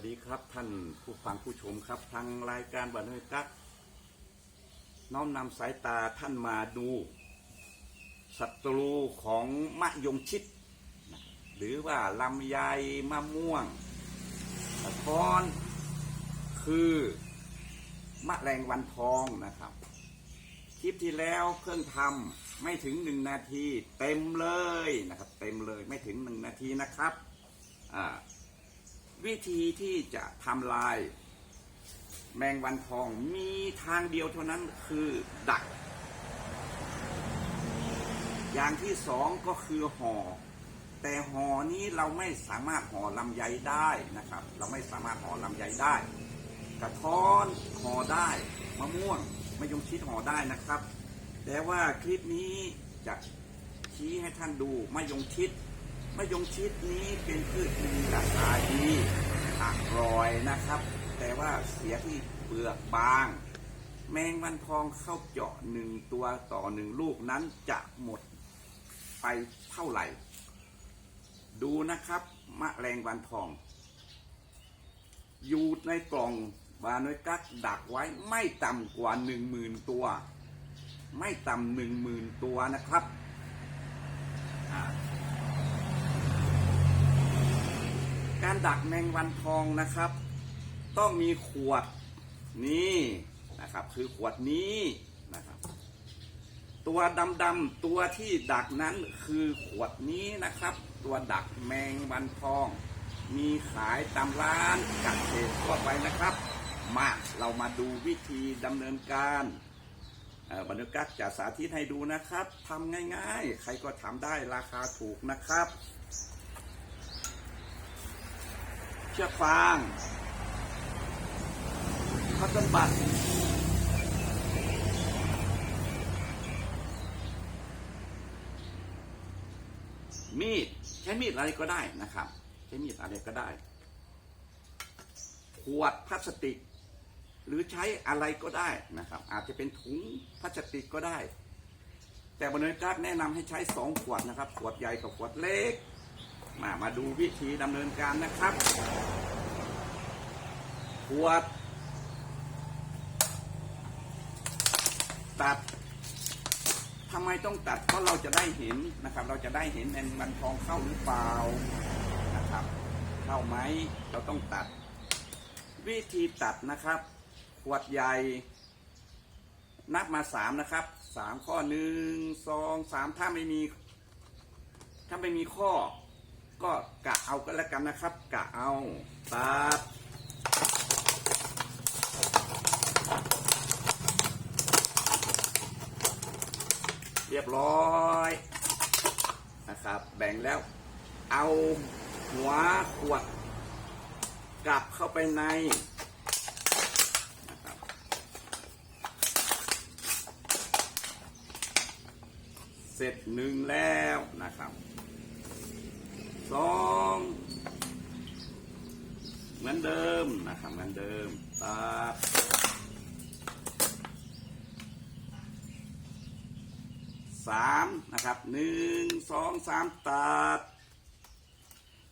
วัสดีครับท่านผู้ฟังผู้ชมครับทางรายการบันเทิงกักน้อมนำสายตาท่านมาดูศัตรูของมะยงชิด หรือว่าลำไยมะม่วงตะทอนคือมะแรงวันทองนะครับ คลิปที่แล้วเพิ่งทำไม่ถึงหนึ่งนาที เต็มเลยนะครับ เต็มเลยไม่ถึงหนึ่งนาทีนะครับอ่า วิธีที่จะทำลาย แมงวันทองมีทางเดียวเท่านั้นคือดัก อย่างที่สองก็คือห่อแต่ห่อนี้เราไม่สามารถห่อลำไยได้นะครับ เราไม่สามารถห่อลำไยได้ กระท้อนห่อได้มะม่วงมะยงชิดห่อได้นะครับ แต่ว่าคลิปนี้จะชี้ให้ท่านดูมะยงชิด มะยงชิดนี้เป็นพืชมีราคาดีอร่อยนะครับ แต่ว่าเสียที่เปลือกบาง แมงวันทองเข้าเจาะหนึ่งตัวต่อหนึ่งลูกนั้นจะหมดไปเท่าไหร่ ดูนะครับมะแรงวันทอง อยู่ในกล่องบานยกักดักไว้ไม่ต่ำกว่าหนึ่งหมื่นตัว ไม่ต่ำหนึ่งหมื่นตัวนะครับอ่า การดักแมงวันทองนะครับ ต้องมีขวดนี่นะครับ คือขวดนี้นะครับ ตัวดำๆตัวที่ดักนั้นคือขวดนี้นะครับ ตัวดักแมงวันทอง มีขายตามร้านกัดเศษทั่วไปนะครับ มาเรามาดูวิธีดำเนินการบรรณกักจะสาธิตให้ดูนะครับทำง่ายๆ ใครก็ทำได้ราคาถูกนะครับ เชือกฟางคัตเติ้ลบัตมีดใช้มีดอะไรก็ได้นะครับ ใช้มีดอะไรก็ได้ ขวดพลาสติก หรือใช้อะไรก็ได้นะครับ อาจจะเป็นถุงพลาสติกก็ได้ แต่บรรณาการแนะนำให้ใช้สองขวดนะครับ ขวดใหญ่กับขวดเล็ก มามาดูวิธีดำเนินการนะครับขวด ตัดทำไมต้องตัดเพราะเราจะได้เห็นนะครับ เราจะได้เห็นแมงมันทองเข้าหรือเปล่านะครับ เข้าไหมเราต้องตัด วิธีตัดนะครับ ขวดใหญ่ นับมาสามนะครับสามข้อหนึ่งสองสามถ้าไม่มี ถ้าไม่มีข้อ ก็กะเอาก็แล้วกันนะครับ กะเอาตัดเรียบร้อยนะครับ แบ่งแล้ว เอาหัวขวด กลับเข้าไปในนะครับเสร็จหนึ่งแล้วนะครับ สองเหมือนเดิมนะครับเหมือนเดิมตัดสามนะครับหนึ่งสองสามตัด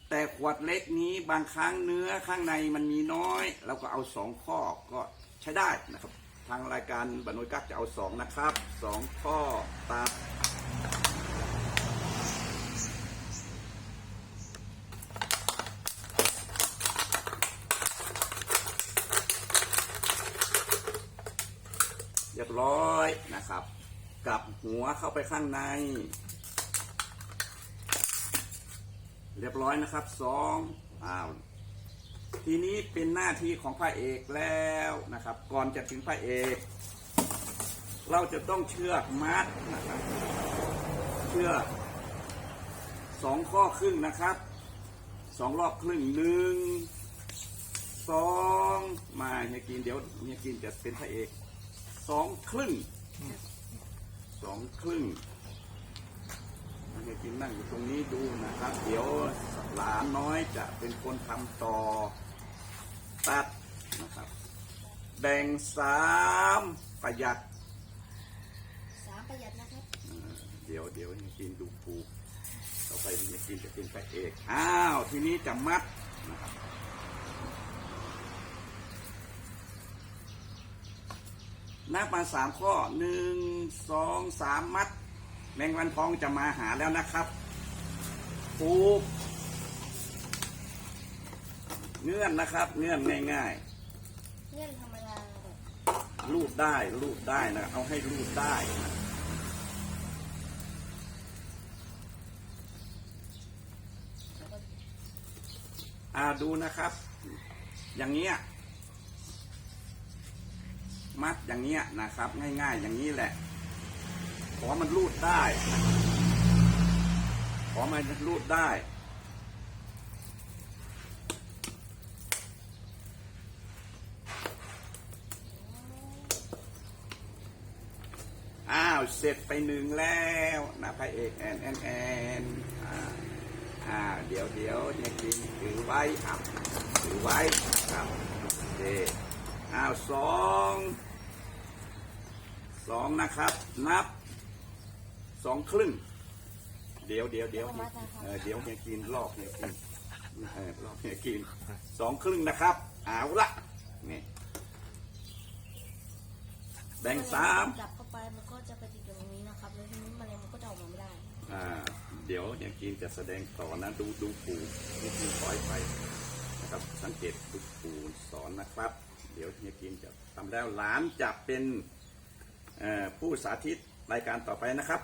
แต่ขวดเล็กนี้บางครั้งเนื้อข้างในมันมีน้อยเราก็เอาสองข้อก็ใช้ได้นะครับ ทางรายการบรรนุกักจะเอาสองนะครับสองข้อตัด เรียบร้ อยนะครับ กลับหัวเข้าไปข้างใน เรียบร้อยนะครับสองอ้าวทีนี้เป็นหน้าที่ของพระเอกแล้วนะครับ ก่อนจะถึงพระเอก เราจะต้องเชือกมัดนะครับเชือกสองข้อครึ่งนะครับสองรอบครึ่งหนึ่งสองมาเฮียกินเดี๋ยวเฮียกินจะเป็นพระเอกสองครึ่ง สองครึ่งให้กินนั่งอยู่ตรงนี้ดูนะครับ เดี๋ยวหลานน้อยจะเป็นคนทำต่อ ตัดนะครับแบ่งสามประหยัดสามประหยัดนะครับเออเดี๋ยวเดี๋ยวให้กินดูปูต่อไปให้กินจะเป็นพระเอก อ้าว ทีนี้จะมัดนะครับ นับมาสามข้อหนึ่งสองสามมัด แมงวันทองจะมาหาแล้วนะครับผูกเงื่อนนะครับ เงื่อนง่ายเงื่อนธรรมดาแบบๆรูดได้รูดได้นะเอาให้รูดได้นะแล้วก็อ่าดูนะครับ อย่างเงี้ย มัดอย่างเงี้ยนะครับ ง่ายๆอย่างนี้แหละ ขอมันรูดได้ ขอมันรูดได้ อ้าว เสร็จไปหนึ่งแล้วนะพระเอกแอนแอนแอนอ่าอ่าเดี๋ยวเดี๋ยวเนี่ยกินถือไว้ครับถือไว้ครับโอเคอ้าวสอง สองนะครับ นับสองครึ่ง เดี๋ยวเดี๋ยวเดี๋ยวเออเดี๋ยวเนี่ยกินลอกเนี่ยกินเออลอกเนี่ยกินสองครึ่งนะครับ เอาละนี่แบ่งสามจับเข้าไปมันก็จะไปติดอยู่ตรงนี้นะครับแล้วทีนี้แมลงมันก็จะออกมาไม่ได้อ่าเดี๋ยวเนี่ยกินจะแสดงต่อนะดูดูปูนี่คือปล่อยไปนะครับสังเกตดูปูสอนนะครับ เดี๋ยวเนี่ยกินจะทำแล้วหลานจะเป็นเอ่อ ผู้สาธิตรายการต่อไปนะครับ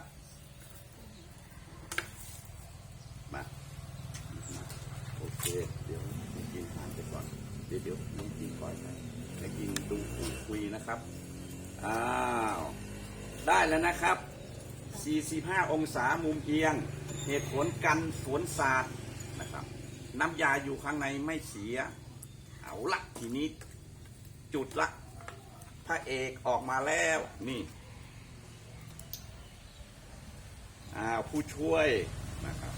มามาโอเค เดี๋ยวยกินทานไปก่อน เดี๋ยวเดี๋ยวเนี่ยกินปล่อยไปเนี่ยกินดูปูคุยนะครับ อ้าว ได้แล้วนะครับ 45 องศามุมเอียง เหตุผลกันฝนสาดนะครับ น้ำยาอยู่ข้างในไม่เสีย เอาละทีนี้จุดละ พระเอกออกมาแล้วนี่อ่าผู้ช่วยนะครับ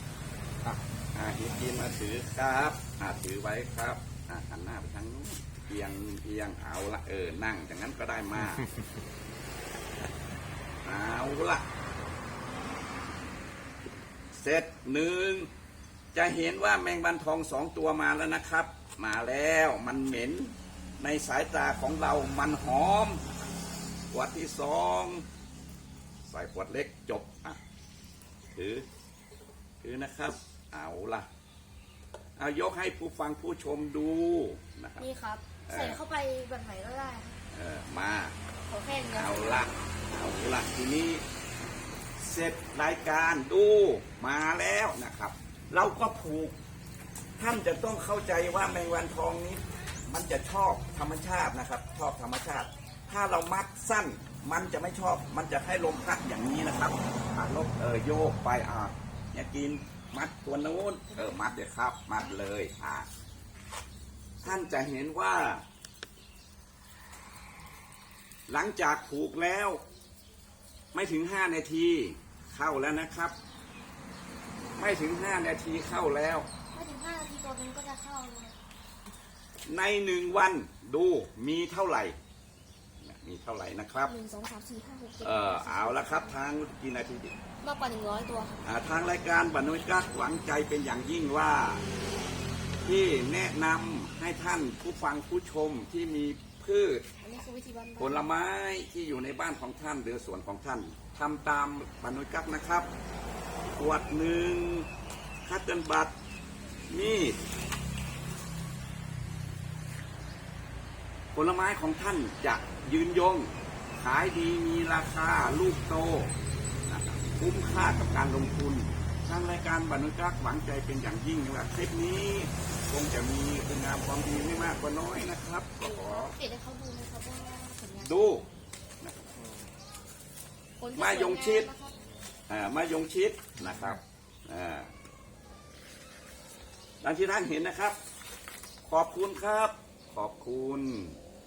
อ่าฮีกินมาถือครับอ่าถือไว้ครับอ่าหันหน้าไปทางนู้นเอียงเอียงเอาละเออนั่งอย่างนั้นก็ได้มากเอาละเสร็จหนึ่งจะเห็นว่าแมงวันทองสองตัวมาแล้วนะครับ มาแล้วมันเหม็น ในสายตาของเรามันหอมขวดที่สองใส่ขวดเล็กจบอะถือถือนะครับ เอาละเอายกให้ผู้ฟังผู้ชมดูนะครับนี่ครับเออใส่เข้าไปแบบไหนก็ได้ครับเออมาขอแค่นี้เอาละเอาละทีนี้เสร็จรายการดูมาแล้วนะครับ เราก็ผูก ท่านจะต้องเข้าใจว่าแมงวันทองนี้ มันจะชอบธรรมชาตินะครับ ชอบธรรมชาติ ถ้าเรามัดสั้น มันจะไม่ชอบ มันจะให้ลมพัดอย่างนี้นะครับอ่าลมเออโยกไปอ่าอย่ากินมัดตัวนู้นเออมัดเลยครับ มัดเลยอ่าท่านจะเห็นว่า หลังจากผูกแล้ว ไม่ถึงห้านาทีเข้าแล้วนะครับ ไม่ถึงห้านาทีเข้าแล้ว ไม่ถึงห้านาทีตัวนึงก็จะเข้าเลย ในหนึ่งวันดูมีเท่าไหร่เนี่ยมีเท่าไหร่นะครับหนึ่งสองสามสี่ห้าหกเจ็ดเออเอาละครับทางกี่นาทีดิมากกว่าหนึ่งร้อยตัวครับอ่าทางรายการบันนุยกักหวังใจเป็นอย่างยิ่งว่า ที่แนะนำให้ท่านผู้ฟังผู้ชมที่มีพืช อันนี้คือวิธีบ้านผลไม้ที่อยู่ในบ้านของท่านหรือสวนของท่านทำตามบรรนุยกักนะครับขวดหนึ่งคัตเติลบัตมีด ผลไม้ของท่านจะยืนยง ขายดีมีราคาลูกโตนะครับคุ้มค่ากับการลงทุนทางรายการบรรนุกักหวังใจเป็นอย่างยิ่งว่าคลิปนี้คงจะมีคุณงามความดีไม่มากก็น้อยนะครับก็ขอเก็บให้เขาดูนะครับว่าผลงานดูผลที่มายงชิดสวยงามนะครับอ่ามายงชิดนะครับอ่าดังที่ท่านเห็นนะครับ ขอบคุณครับ ขอบคุณ